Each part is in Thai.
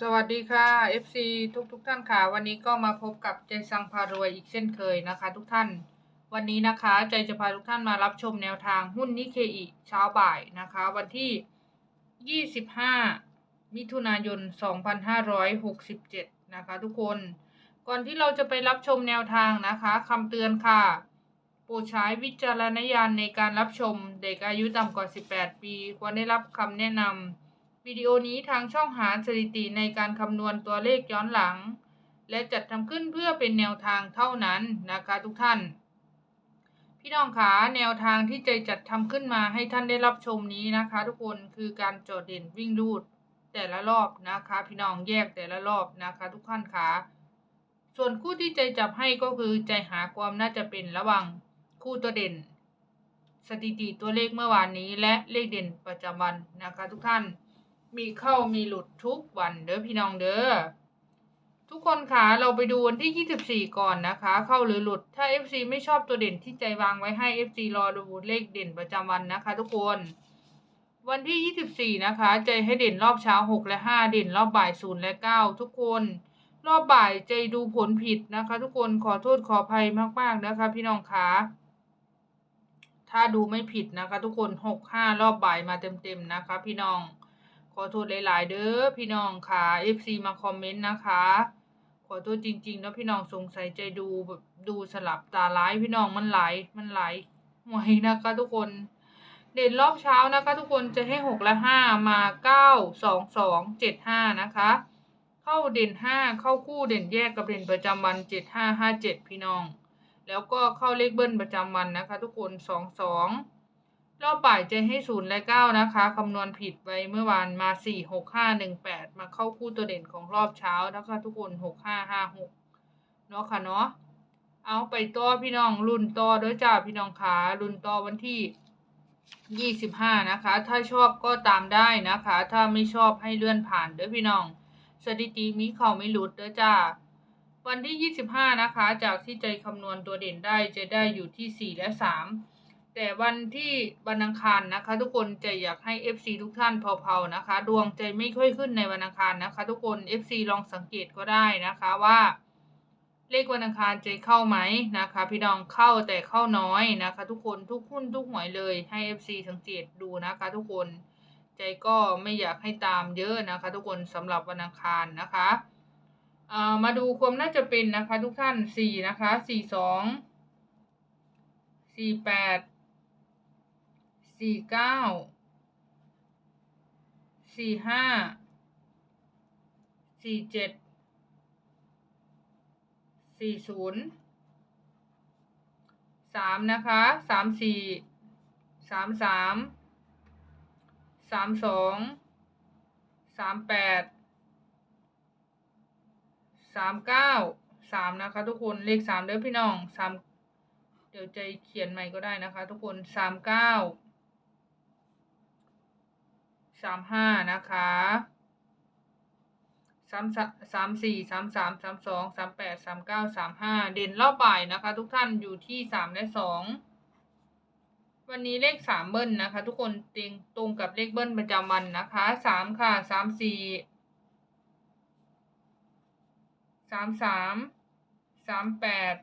สวัสดีค่ะ FC ทุกทุกๆท่านค่ะ วันนี้ก็มาพบกับใจสังพารวยอีกเช่นเคยนะคะ ทุกท่าน วันนี้นะคะ ใจจะพาทุกท่านมารับชมแนวทางหุ้นนิเคอิเช้าบ่ายนะคะ วันที่ 25 มิถุนายน 2567 นะคะ ทุกคน ก่อนที่เราจะไปรับชมแนวทางนะคะคำเตือนค่ะโปรดใช้วิจารณญาณในการรับชมเด็กอายุต่ำกว่า 18 ปี ควรได้รับคำแนะนำ วิดีโอนี้ทางช่องหาสถิติในการคำนวณตัวเลขย้อนหลัง และจัดทำขึ้นเพื่อเป็นแนวทางเท่านั้นนะคะทุกท่าน พี่น้องขาแนวทางที่ใจจัดทำขึ้นมาให้ท่านได้รับชมนี้นะคะ ทุกคนคือการโจดเด่นวิ่งรูดแต่ละรอบนะคะ พี่น้องแยกแต่ละรอบนะคะ ทุกท่านขาส่วนคู่ที่ใจจับให้ก็คือใจหาความน่าจะเป็นระหว่างคู่ตัวเด่น สถิติตัวเลขเมื่อวานนี้ และเลขเด่นประจำวันนะคะ ทุกท่าน มีเข้ามีหลุดทุกวันเด้อพี่น้องเด้อทุกคนคะเราไปดูวันที่ 24 ก่อนนะคะ เข้าหรือหลุดถ้า FC ไม่ชอบตัวเด่นที่ใจวางไว้ให้ FC รอดูเลขเด่นประจำวันนะคะ ทุกคน วันที่ 24 นะคะ ใจให้เด่นรอบเช้า 6 และ 5 เด่นรอบบ่าย 0 และ 9 ทุกคน รอบบ่ายใจดูผลผิดนะคะ ทุกคนขอโทษขออภัยมากๆนะคะ พี่น้องคะถ้าดูไม่ผิดนะคะ ทุกคน 6 5 รอบบ่ายมาเต็มๆนะคะ พี่น้อง ขอโทษหลาย ๆ เด้อพี่น้องค่ะ FC มาคอมเมนต์นะคะ ขอโทษจริงๆแล้วพี่น้องสงสัยใจดูแบบดูสลับตาร้ายพี่น้องมันไหลมันไหลหวยนะคะทุกคน เด่นรอบเช้านะคะ ทุกคนจะให้หกและห้ามาเก้าสองสองเจ็ดห้านะคะ เข้าเด่นห้าเข้าคู่เด่นแยกกับเด่นประจำวันเจ็ดห้าห้าเจ็ดพี่น้อง แล้วก็เข้าเลขเบิ้ลประจำวันนะคะ ทุกคนสองสอง รอบบ่ายจะให้ศูนย์และเก้านะคะคำนวณผิดไปเมื่อวานมาสี่หกห้าหนึ่งแปดมาเข้าคู่ตัวเด่นของรอบเช้านะคะทุกคนหกห้าห้าหกเนาะค่ะเนาะเอาไปต่อพี่น้องรุ่นต่อด้วยจ้าพี่น้องขารุ่นต่อวันที่ยี่สิบห้านะคะ ถ้าชอบก็ตามได้นะคะ ถ้าไม่ชอบให้เลื่อนผ่านเด้อพี่น้อง สถิติมีเขาไม่หลุดเด้อจ้าวันที่25นะคะ จากที่ใจคำนวณตัวเด่นได้จะได้อยู่ที่4และ3 แต่วันที่วันอังคารนะคะ ทุกคนใจอยากให้ FC ทุกท่านเผาๆนะคะ ดวงใจไม่ค่อยขึ้นในวันอังคารนะคะ ทุกคน FC ลองสังเกตก็ได้นะคะว่า เลขวันอังคารใจเข้าไหมนะคะ พี่น้องเข้าแต่เข้าน้อยนะคะ ทุกคนทุกหุ้นทุกหวยเลยให้ FC สังเกตดูนะคะ ทุกคนใจก็ไม่อยากให้ตามเยอะนะคะ ทุกคนสำหรับวันอังคารนะคะอ่ามาดูความน่าจะเป็นนะคะ ทุกท่านสี่นะคะสี่สองสี่แปด สี่เก้าสี่ห้าสี่เจ็ดสี่ศูนย์สามนะคะสามสี่สามสามสามสองสามแปดสามเก้าสามนะคะ ทุกคนเลขสามเด้อพี่น้องสามเดี๋ยวใจเขียนใหม่ก็ได้นะคะ ทุกคนสามเก้า สามห้านะคะสามสามสี่สามสามสามสองสามแปดสามเก้าสามห้าเด่นรอบบ่ายนะคะ ทุกท่านอยู่ที่สามและสองวันนี้เลขสามเบิ้ลนะคะ ทุกคนต็งตรงกับเลขเบิ้ลประจำวันนะคะสามค่ะสามสี่สามสามสามแปด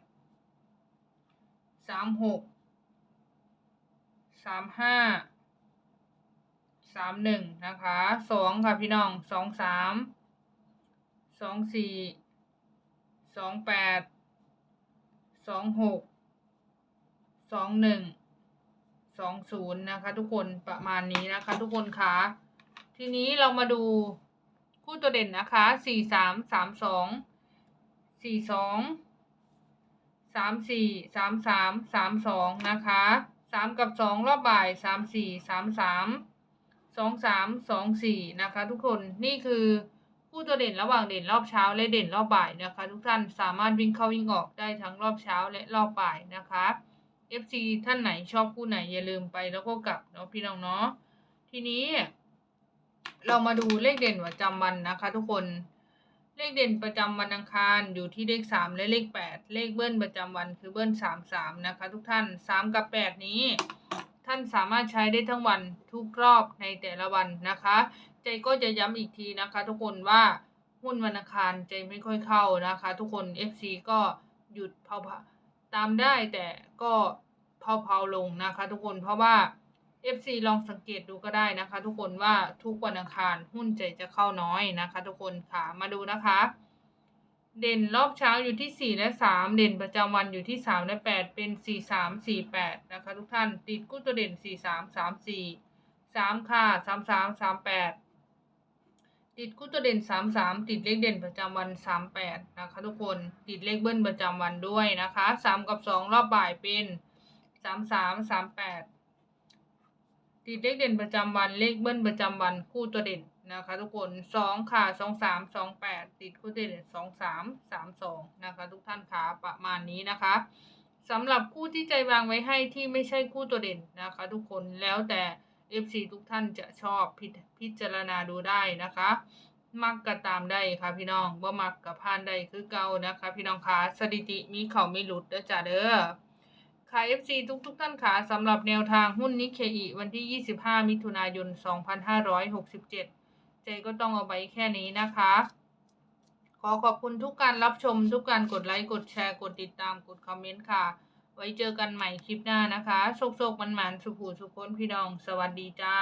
สามหกสามห้า สามหนึ่งนะคะสองค่ะพี่น้องสองสามสองสี่สองแปดสองหกสองหนึ่งสองศูนย์นะคะ ทุกคนประมาณนี้นะคะ ทุกคนคะทีนี้เรามาดูคู่ตัวเด่นนะคะสี่สามสามสองสี่สองสามสี่สามสามสามสองนะคะสามกับสองรอบบ่ายสามสี่สามสามส องสามสองสี่นะคะทุกคนนี่คือคู่ตัวเด่นระหว่างเด่นรอบเช้าและเด่นรอบบ่ายนะคะ ทุกท่านสามารถวิ่งเข้าวิ่งออกได้ทั้งรอบเช้าและรอบบ่ายนะคะ FC ท่านไหนชอบคู่ไหนอย่าลืมไปแล้วก็กลับเนาะพี่น้องเนาะทีนี้ เรามาดูเลขเด่นประจำวันนะคะ ทุกคนเลขเด่นประจำวันอังคารอยู่ที่เลขสามและเลขแปดเลขเบิ้ลประจำวันคือเบิ้ลสามสามนะคะ ทุกท่านสามกับแปดนี้ ท่านสามารถใช้ได้ทั้งวันทุกรอบในแต่ละวันนะคะ ใจก็จะย้ำอีกทีนะคะ ทุกคนว่าหุ้นวันอังคารใจไม่ค่อยเข้านะคะ ทุกคน FC ก็หยุดเผาๆตามได้แต่ก็เผาๆลงนะคะ ทุกคนเพราะว่า FC ลองสังเกตดูก็ได้นะคะ ทุกคนว่าทุกวันอังคารหุ้นใจจะเข้าน้อยนะคะ ทุกคนค่ะมาดูนะคะ เด่นรอบเช้าอยู่ที่ 4 และ 3 เด่นประจำวันอยู่ที่ 3 และ 8 เป็น 4 3 4 8 นะคะทุกท่าน ติดกู้ตัวเด่น 4 3 3 4 3 ค่ะ 3 3 3 8 ติดกู้ตัวเด่น 3 3 ติดเลขเด่นประจำวัน 3 8 นะคะทุกคน ติดเลขเบิ้ลประจำวันด้วยนะคะ 3 กับ 2 รอบบ่ายเป็น 3 3 3 8 ติดเลขเด่นประจำวันเลขเบิ้ลประจำวันคู่ตัวเด่นนะคะทุกคนสองค่ะสองสามสองแปดติดคู่ตัวเด่นสองสามสามสองนะคะทุกท่านคะประมาณนี้นะคะสำหรับคู่ที่ใจวางไว้ให้ที่ไม่ใช่คู่ตัวเด่นนะคะ ทุกคนแล้วแต่ FC ทุกท่านจะชอบพิพิจารณาดูได้นะคะ มักก็ตามได้ค่ะพี่น้องว่ามักกับพานได้คือเก่านะคะ พี่น้องคะสถิติมีเขาไม่หลุดเด้อจ้าเด้อ ค่ะ FC ทุกทุกๆท่านค่ะสำหรับแนวทางหุ้นนิเคอีวันที่ 25 มิถุนายน 2567 ใจก็ต้องเอาไว้แค่นี้นะคะ ขอขอบคุณทุกการรับชมทุกการกดไลค์ กดแชร์ กดติดตาม กดคอมเมนต์ค่ะ ไว้เจอกันใหม่คลิปหน้านะคะ โชคๆมันหมันสุขูสุขคนพี่น้อง สวัสดีจ้า